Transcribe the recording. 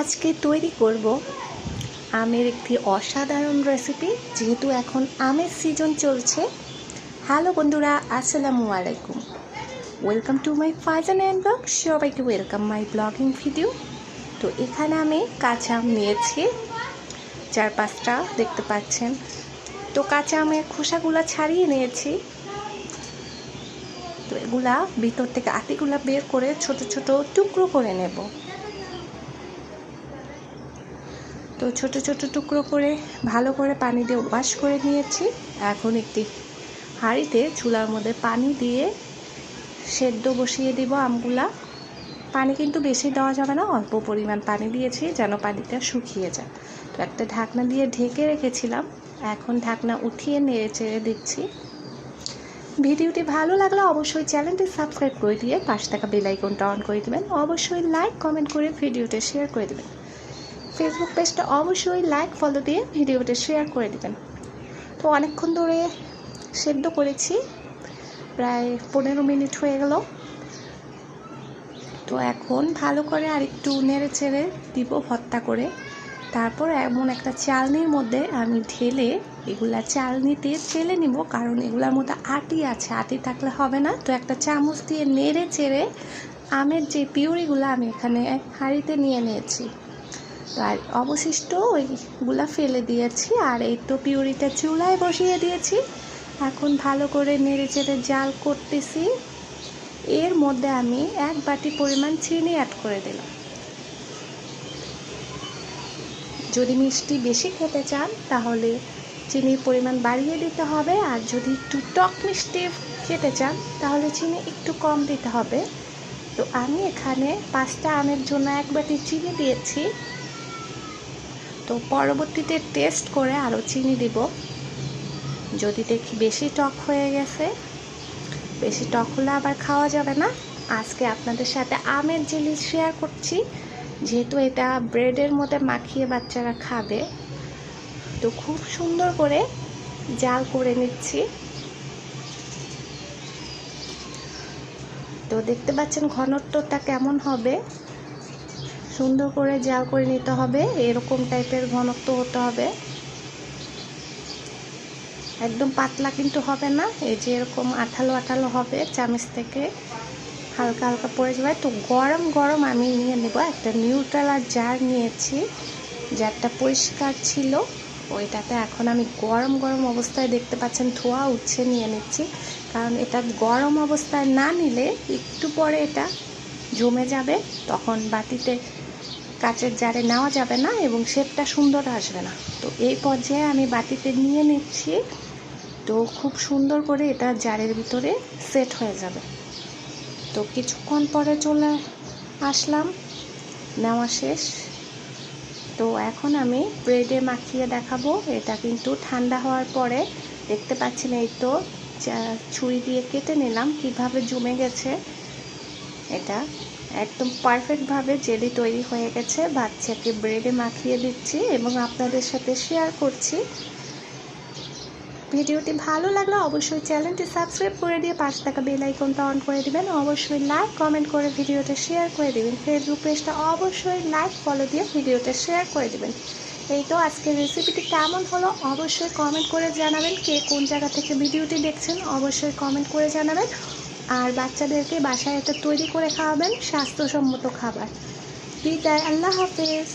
আজকে তৈরি করব আমের একটি অসাধারণ রেসিপি যেহেতু এখন আমের সিজন চলছে। হ্যালো বন্ধুরা, আসসালামু আলাইকুম। Welcome to my Faizan and blog সবাইকে ওয়েলকাম মাই ব্লগিং ভিডিও তো এখানে আমি কাঁচা আম নিয়েছি। চার পাঁচটা দেখতে পাচ্ছেন। তো কাঁচা আমের খোসাগুলো ছাড়িয়ে নিয়েছি। তো এগুলা ভিতর থেকে আটিগুলা বের করে ছোট ছোট টুকরো করে নেব। তো ছোট ছোট টুকরো করে ভালো করে পানি দিয়ে ওয়াশ করে নিয়েছি। এখন একটি হাঁড়িতে চুলার মধ্যে পানি দিয়ে সেদ্ধ বসিয়ে দিব আমগুলা। পানি কিন্তু বেশি দেওয়া যাবে না, অল্প পরিমাণ পানি দিয়েছি যেন পানিটা শুকিয়ে যায়। তো একটা ঢাকনা দিয়ে ঢেকে রেখেছিলাম, এখন ঢাকনা উঠিয়ে নেড়ে চেড়ে দিচ্ছি। ভিডিওটি ভালো লাগলে অবশ্যই চ্যানেলটি সাবস্ক্রাইব করে দিয়ে পাশে থাকা বেল আইকনটা অন করে দেবেন। অবশ্যই লাইক, কমেন্ট করে ভিডিওটা শেয়ার করে দেবেন। ফেসবুক পেজটা অবশ্যই লাইক ফলো দিয়ে ভিডিওটা শেয়ার করে দেবেন। তো অনেকক্ষণ ধরে সেদ্ধ করেছি, প্রায় পনেরো মিনিট হয়ে গেল। তো এখন ভালো করে আরেকটু নেড়ে চেড়ে দিব ভর্তা করে। তারপর এমন একটা চালনির মধ্যে আমি ঢেলে এগুলা চালনিতে চেলে নিব, কারণ এগুলার মধ্যে আটি আছে, আটি থাকলে হবে না। তো একটা চামচ দিয়ে নেড়ে চেড়ে আমের যে পিউরিগুলো আমি এখানে হাঁড়িতে নিয়ে নিয়েছি। আর অবশিষ্ট ওইগুলা ফেলে দিয়েছি, আর এই তো পিউরিটা চুলায় বসিয়ে দিয়েছি। এখন ভালো করে নেড়ে চেড়ে জাল করতেছি। এর মধ্যে আমি এক বাটি পরিমাণ চিনি অ্যাড করে দিলাম। যদি মিষ্টি বেশি খেতে চান, তাহলে চিনির পরিমাণ বাড়িয়ে দিতে হবে, আর যদি একটু টক মিষ্টি খেতে চান, তাহলে চিনি একটু কম দিতে হবে। তো আমি এখানে পাঁচটা আমের জন্য এক বাটি চিনি দিয়েছি। তো পরবর্তীতে টেস্ট করে আরও চিনি দিব। যদি দেখি বেশি টক হয়ে গেছে, বেশি টক হলে আবার খাওয়া যাবে না। আজকে আপনাদের সাথে আমের জিনিস শেয়ার করছি। যেহেতু এটা ব্রেডের মধ্যে মাখিয়ে বাচ্চারা খাবে, তো খুব সুন্দর করে জাল করে নিচ্ছি। তো দেখতে পাচ্ছেন ঘনত্বটা কেমন হবে? সুন্দর করে জাল করে নিতে হবে, এরকম টাইপের ঘনত্ব হতে হবে। একদম পাতলা কিন্তু হবে না, এই যে এরকম আঠালো আঠালো হবে চামচ থেকে, হালকা হালকা পড়ে যাবে। তো গরম গরম আমি নিয়ে নেব একটা নিউট্রালার জার নিয়েছি জারটা পরিষ্কার ছিল। ওইটাতে এখন আমি গরম গরম অবস্থায় দেখতে পাচ্ছেন, ধোয়া উঠছে, নিয়ে নিচ্ছি। কারণ এটা গরম অবস্থায় না নিলে একটু পরে এটা জমে যাবে, তখন বাটিতে কাচের জারে নেওয়া যাবে না এবং শেপটা সুন্দর আসবে না। তো এই পর্যায়ে আমি বাটিতে নিয়ে নিচ্ছি। তো খুব সুন্দর করে এটা জারের ভিতরে সেট হয়ে যাবে। তো কিছুক্ষণ পরে চলে আসলাম। নেওয়া শেষ। তো এখন আমি ব্রেডে মাখিয়ে দেখাবো। এটা কিন্তু ঠান্ডা হওয়ার পরে দেখতে পাচ্ছেন এই তো ছুরি দিয়ে কেটে নিলাম। কীভাবে জমে গেছে এটা। একদম পারফেক্টভাবে জেলি তৈরি হয়ে গেছে। বাচ্চাকে ব্রেডে মাখিয়ে দিচ্ছি এবং আপনাদের সাথে শেয়ার করছি। ভিডিওটি ভালো লাগলে অবশ্যই চ্যানেলটি সাবস্ক্রাইব করে দিয়ে পাশে থাকা বেল আইকনটা অন করে দিবেন। অবশ্যই লাইক কমেন্ট করে ভিডিওটা শেয়ার করে দিবেন। ফেসবুক পেজটা অবশ্যই লাইক ফলো দিয়ে ভিডিওটা শেয়ার করে দিবেন। এই তো আজকের রেসিপিটি কেমন হলো অবশ্যই কমেন্ট করে জানাবেন। কে কোন জায়গা থেকে ভিডিওটি দেখছেন অবশ্যই কমেন্ট করে জানাবেন। আর বাচ্চাদেরকে বাসায় একটা তৈরি করে খাওয়াবেন স্বাস্থ্যসম্মত খাবার। বিদায় আল্লাহ হাফেজ।